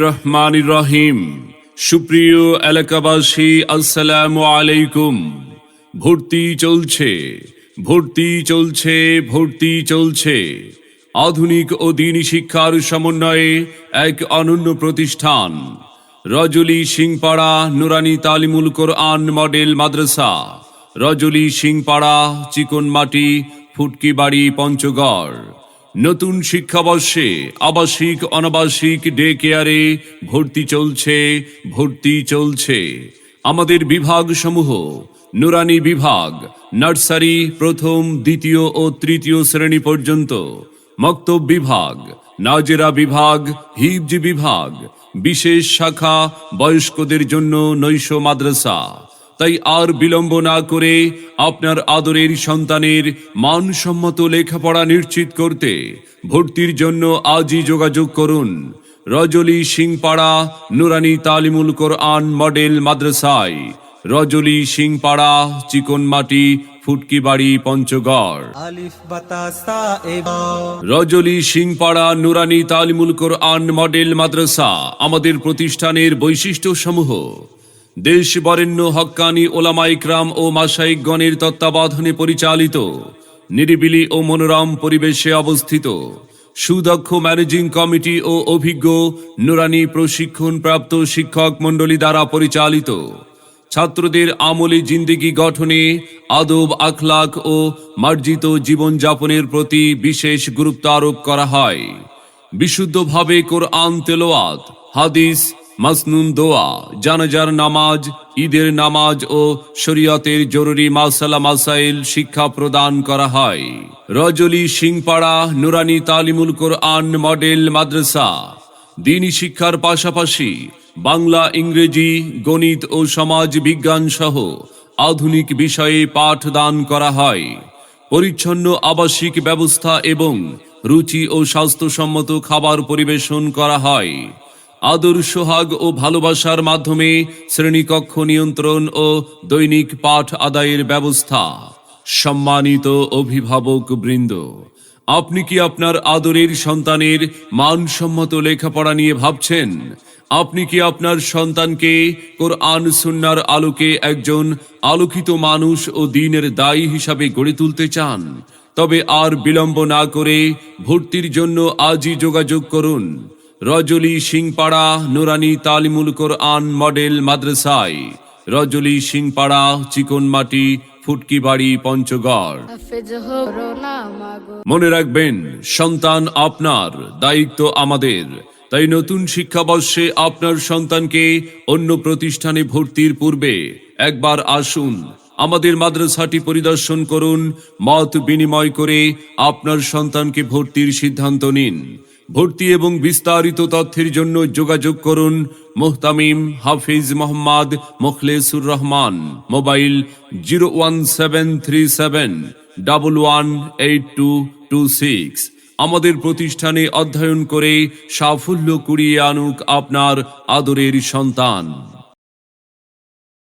রহমানির রহিম সুপ্রিয় এলাকাবাসী, আসসালামু আলাইকুম। ভর্তি চলছে ভর্তি চলছে ভর্তি চলছে। আধুনিক ও দিনী শিক্ষার সমন্বয়ে এক অনন্য প্রতিষ্ঠান রজলি সিংপাড়া নুরানি তালিমুল কোরআন মডেল মাদ্রাসা রজলি সিংপাড়া চিকনমাটি, ফুটকিবাড়ি পঞ্চগড়। নতুন শিক্ষাবর্ষে আবাসিক, অনাবাসিক ডে কেয়ারে ভর্তি চলছে ভর্তি চলছে। আমাদের বিভাগ সমূহ নুরানি বিভাগ, নার্সারি প্রথম, দ্বিতীয় ও তৃতীয় শ্রেণি পর্যন্ত, মক্তব বিভাগ, নাজেরা বিভাগ, হিবজি বিভাগ, বিশেষ শাখা বয়স্কদের জন্য নৈশ মাদ্রাসা। তাই আর বিলম্ব না করে আপনার আদরের সন্তানের মানসম্মত লেখাপড়া নিশ্চিত করতে ভর্তির জন্য আজই যোগাযোগ করুন। রজলি সিংপাড়া নুরানি তালিমুল কোরআন মডেল মাদ্রাসায়। রজলি সিংপাড়া চিকনমাটি ফুটকিবাড়ি পঞ্চগড়। আলিফ বাতাসা রজলি সিংপাড়া নুরানি তালিমুল কোরআন মডেল মাদ্রাসা আমাদের প্রতিষ্ঠানের বৈশিষ্ট্য সমূহ দেশ বরেণ্য হক্কানি ওলামা ইকরাম ও মাসাইকগণের তত্ত্বাবধানে পরিচালিত, নিরিবিলি ও মনোরম পরিবেশে অবস্থিত, সুদক্ষ ম্যানেজিং কমিটি ও অভিজ্ঞ নুরানি প্রশিক্ষণপ্রাপ্ত শিক্ষক মণ্ডলী দ্বারা পরিচালিত, ছাত্রদের আমলি জিন্দিগি গঠনে আদব, আখলাক ও মার্জিত জীবনযাপনের প্রতি বিশেষ গুরুত্ব আরোপ করা হয়। বিশুদ্ধভাবে কোরআন তেলোয়াত হাদিস মাসনুন দোয়া জানাজার নামাজ, ঈদের নামাজ ও শরীয়তের জরুরি মাসালা মাসাইল শিক্ষা প্রদান করা হয়। রজলি সিংপাড়া, নুরানি তালিমুল কোরআন মডেল মাদ্রাসা। দিনী শিক্ষার পাশাপাশি বাংলা, ইংরেজি, গণিত ও সমাজ বিজ্ঞান সহ আধুনিক বিষয়ে পাঠদান করা হয়। পরিচ্ছন্ন আবাসিক ব্যবস্থা এবং রুচি ও স্বাস্থ্যসম্মত খাবার পরিবেশন করা হয়। আদর, সোহাগ ও ভালোবাসার মাধ্যমে শ্রেণীকক্ষ নিয়ন্ত্রণ ও দৈনিক পাঠ আদায়ের ব্যবস্থা। সম্মানিত অভিভাবক বৃন্দ, আপনি কি আপনার আদরের সন্তানের মানসম্মত লেখাপড়া নিয়ে ভাবছেন? আপনি কি আপনার সন্তানকে কোরআন সুন্নার আলোকে একজন আলোকিত মানুষ ও দিনের দায়ী হিসাবে গড়ে তুলতে চান? তবে আর বিলম্ব না করে ভর্তির জন্য আজই যোগাযোগ করুন। রজলি সিংপাড়া নুরানি তালিমুল কোরআন মডেল মাদ্রাসায়। রজলি সিংপাড়া চিকনমাটি ফুটকিবাড়ি পঞ্চগড়। হাফেজ হরো মনে রাখবেন, সন্তান আপনার, দায়িত্ব আমাদের। তাই নতুন শিক্ষাবর্ষে আপনার সন্তানকে অন্য প্রতিষ্ঠানে ভর্তির পূর্বে একবার আসুন, আমাদের মাদ্রাসাটি পরিদর্শন করুন, মত বিনিময় করে আপনার সন্তানকে ভর্তির সিদ্ধান্ত নিন। ভর্তি এবং বিস্তারিত তথ্যের জন্য যোগাযোগ করুন মোহতামিম Hafiz Mohammad Mokhlesur Rahman, mobile zero one seven three seven one eight two two six. আমাদের প্রতিষ্ঠানে অধ্যয়ন করে সাফল্য কুড়িয়ে আনুক আপনার আদরের সন্তান।